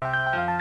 Música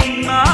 My.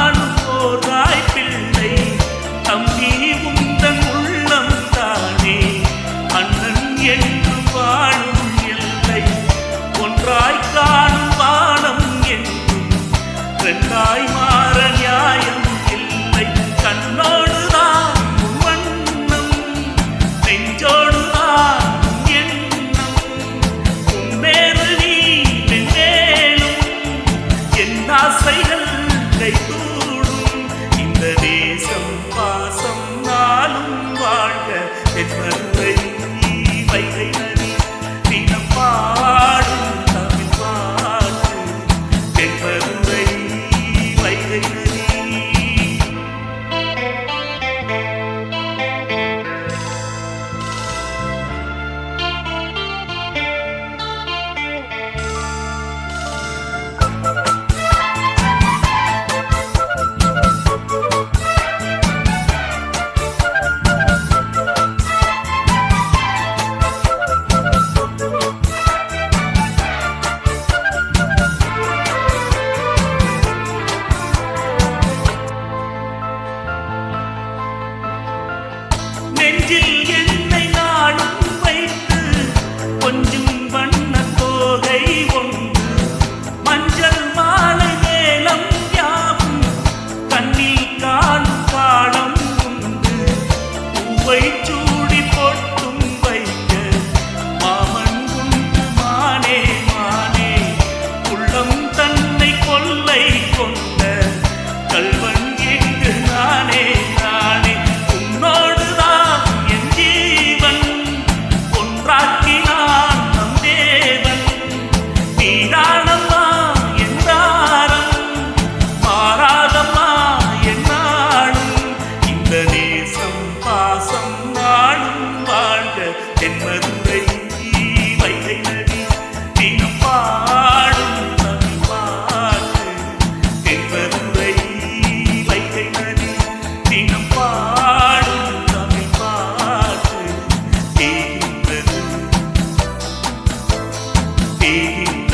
Madurai Vaigai நடி தினம் பாடும் நம் பாட்டு தென்மதுரை வைகை நடி தினம் பாடும் தமிழ் பாட்டு தேகின்றது தேகின்றது